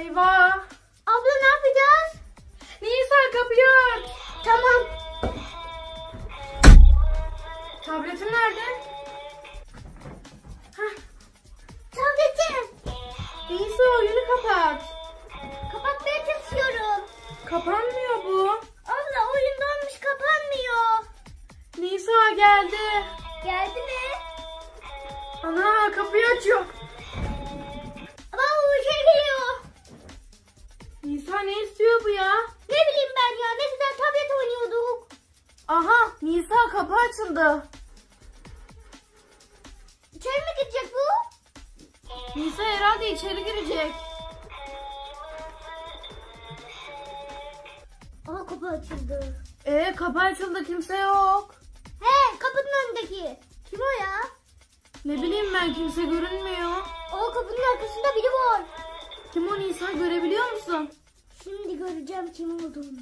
Eyvah. Abla ne yapacağız? Nisa kapıyı aç. Tamam. Tabletin nerede? Heh. Tabletim. Nisa oyunu kapat. Kapatmaya çalışıyorum. Kapanmıyor bu. Abla oyun donmuş kapanmıyor. Nisa geldi. Geldi mi? Ana kapıyı açıyor. Nisa kapı açıldı. İçeri mi gidecek bu? Nisa herhalde içeri girecek. Aa kapı açıldı. Ee kapı açıldı kimse yok. He kapının önündeki. Kim o ya? Ne bileyim ben kimse görünmüyor. O kapının arkasında biri var. Kim o Nisa görebiliyor musun? Şimdi göreceğim kim olduğunu.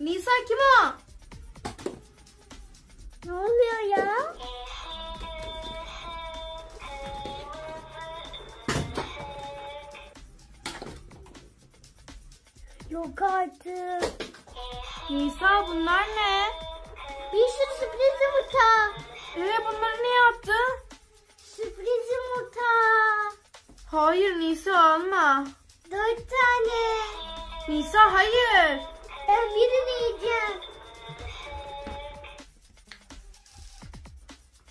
Nisa kim o? Ne oluyor ya? Yok artık. Nisa bunlar ne? Bir sürü sürpriz yumurta. Ee bunları niye attı? Sürpriz yumurta. Hayır Nisa alma. Dört tane. Nisa hayır. Ben birini yiyeceğim.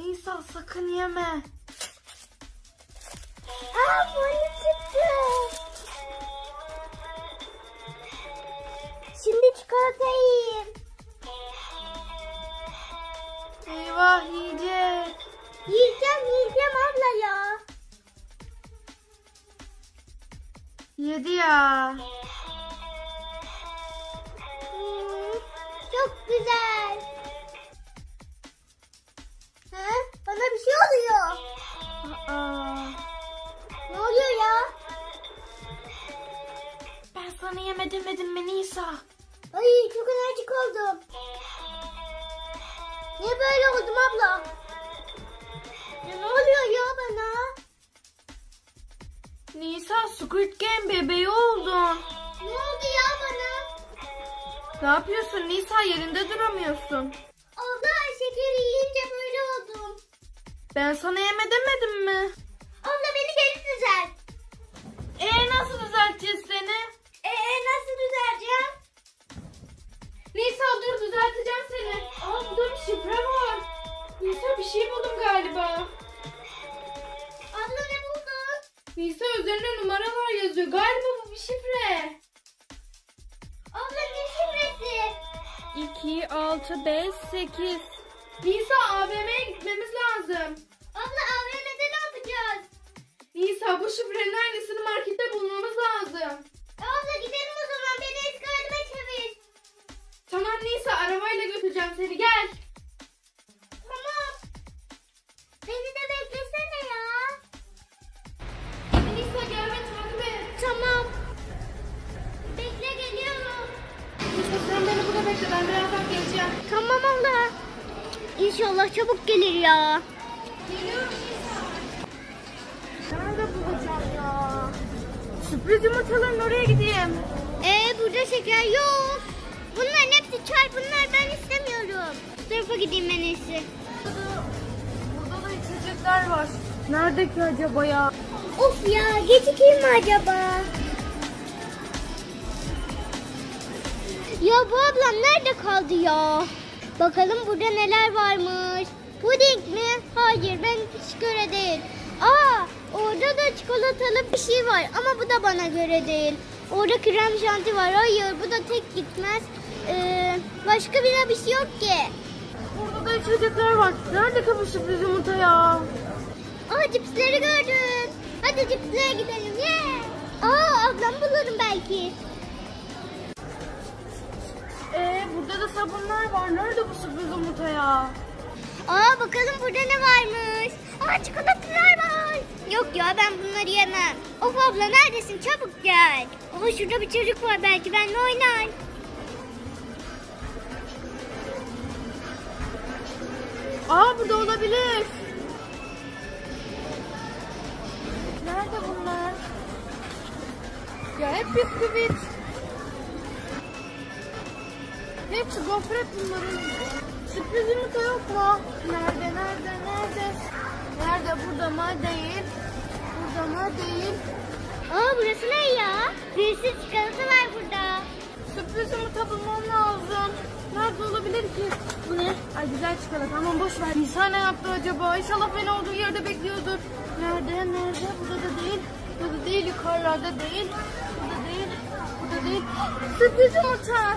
Nisa sakın yeme. Aa boyu çıktı. Şimdi çikolata yiyeyim. Eyvah yiyecek. Yiyeceğim yiyeceğim abla ya. Yedi ya. Hmm, çok güzel. Ha? Bana bir şey oluyor. Aa, Ne oluyor ya? ben sana yeme demedim mi Nisa? Ay çok enerjik oldum. Niye böyle oldum abla? Ya ne oluyor ya bana? Nisa Squid Game bebeği oldun. Ne oldu ya bana? Ne yapıyorsun Nisa yerinde duramıyorsun. Abla şekeri. Ben sana yeme demedim mi? Abla beni geri düzelt. Ee nasıl düzelteceğiz seni? Ee nasıl düzeleceğim? Nisa dur düzelteceğim seni. Aa burada bir şifre var. Nisa bir şey buldum galiba. Abla ne buldun? Nisa üzerinde numaralar yazıyor. Galiba bu bir şifre. Abla ne şifresi? 2, 6, 5, 8. Nisa AVM'ye gitmemiz lazım. Abla AVM'de ne yapacağız? Nisa bu şifrenin aynısını markette bulmamız lazım. E, abla gidelim o zaman beni eski halime çevir. Tamam Nisa arabayla götüreceğim seni gel. İnşallah çabuk gelir ya. Geliyorum Nerede bulacağım ya? Sürpriz yumurtaların oraya gideyim. Ee burada şeker yok. Bunların hepsi çay bunlar ben istemiyorum. Bu tarafa gideyim en iyisi. Burada, burada da içecekler var. Nerede ki acaba ya? Of ya gecikeyim mi acaba? Ya bu ablam nerede kaldı ya? Bakalım burada neler varmış. Puding mi? Hayır ben hiç göre değil. Aa orada da çikolatalı bir şey var ama bu da bana göre değil. Orada krem şanti var. Hayır bu da tek gitmez. Ee, başka bir bir şey yok ki. Burada da içecekler var. Nerede bu sürpriz yumurta ya? Aa cipsleri gördüm. Hadi cipslere gidelim. Yeah. Aa ablam bulurum belki. Ee, burada da sabunlar var. Nerede bu sürpriz yumurta ya? Aa bakalım burada ne varmış. Aa çikolatalar var. Yok ya ben bunları yemem. Of abla neredesin çabuk gel. Aa şurada bir çocuk var belki benimle oynar. Aa burada olabilir. Nerede bunlar? Ya hep bisküvit. Hepsi gofret bunların. Sürpriz yumurta yok mu? Nerede, nerede, nerede? Nerede? Burada mı? Değil. Burada mı? Değil. Aa burası ne ya? Bir sürü çikolata var burada. Sürpriz yumurta bulmam lazım. Nerede olabilir ki? Bu ne? Ay güzel çikolata. Aman boş ver. Nisa ne yaptı acaba? İnşallah beni olduğu yerde bekliyordur. Nerede? Nerede? Burada da değil. Burada değil. Yukarılarda değil. Burada değil. Burada değil. Sürpriz yumurta.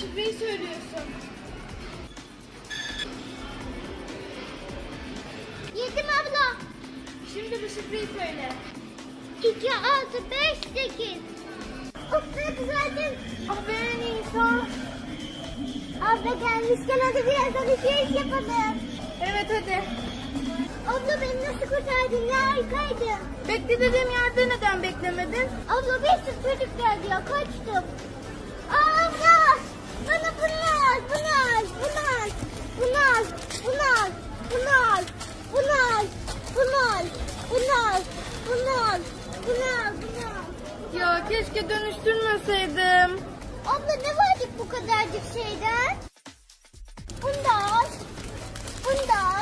Şifreyi söylüyorsun. Yedim abla. Şimdi bir şifreyi söyle. 2, 6, 5, 8. Of ne güzeldi. Be Nisa. Abla gelmişken hadi biraz alışveriş yapalım. Evet hadi. Abla beni nasıl kurtardın ya harikaydın. Bekle dediğim yerde neden beklemedin? Abla bir sürü çocuk geldi ya kaçtım. Bana bunu al bunu al bunu al bunu al bunu al bunu al bunu al bunu al bunu al bunu al bunu al bunu al. Ya keşke dönüştürmeseydim. Abla ne vardı bu kadarcık şeyden? Bunu da al. Bunu da al.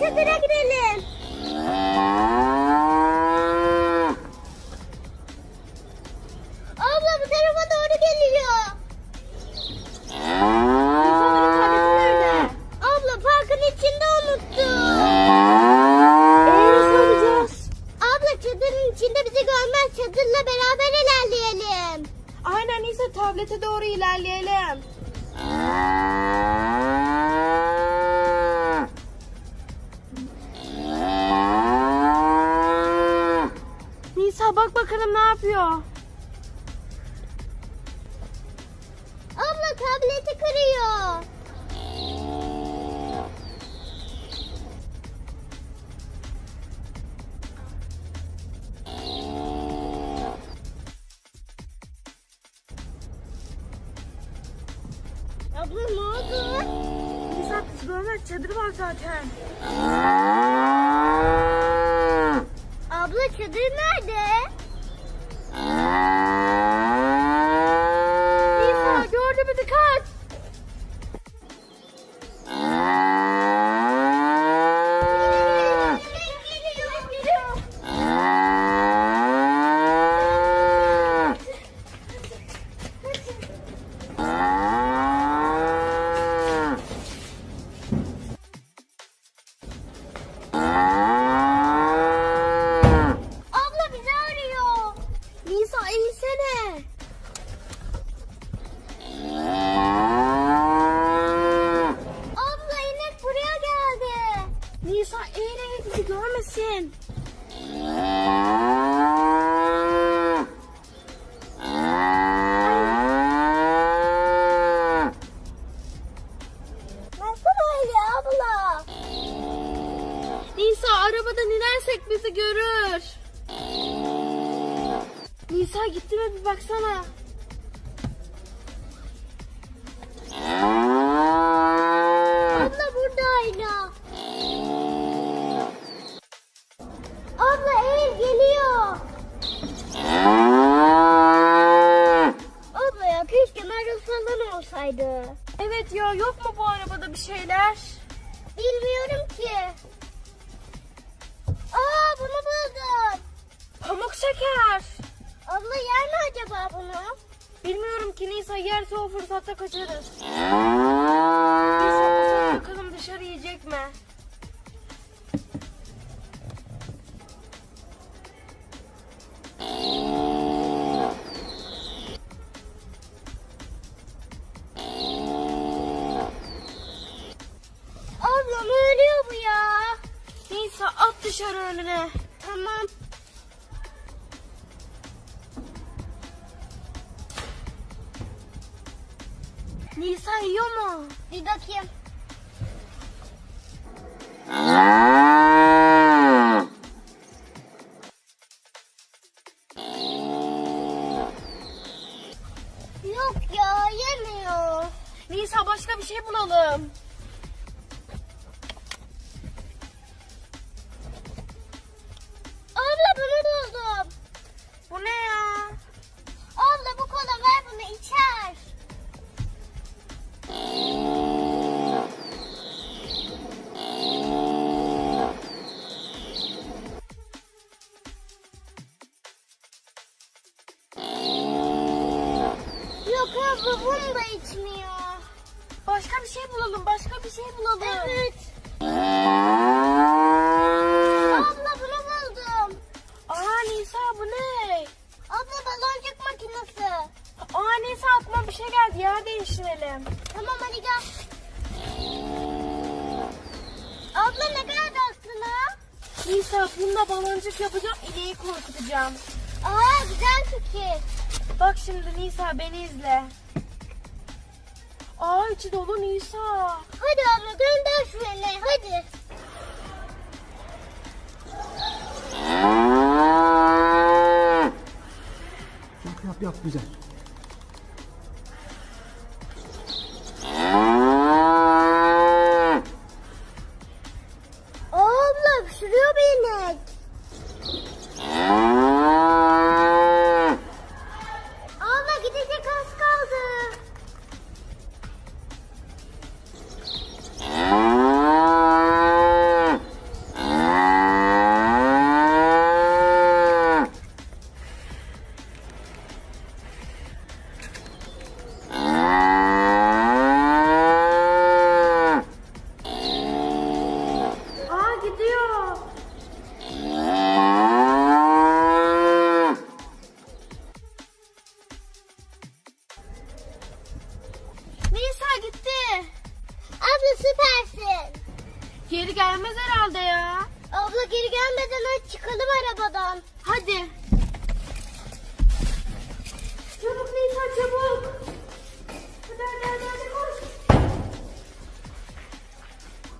çadıra girelim. Bak bakalım ne yapıyor. Abla tableti kırıyor. Abla ne oldu? Nisa kız görmez çadır var zaten. Abla çadır nerede? It's die Bäume sind. yok mu bu arabada bir şeyler? Bilmiyorum ki. Aa bunu buldum. Pamuk şeker. Abla yer mi acaba bunu? Bilmiyorum ki Nisa yerse o fırsatta kaçarız. Nisa bakalım dışarı yiyecek mi? Nisa yiyor mu? Bir bakayım. şimdi Nisa beni izle. Aa içi dolu Nisa. Hadi abla gönder şu elleri hadi. Yap yap yap güzel.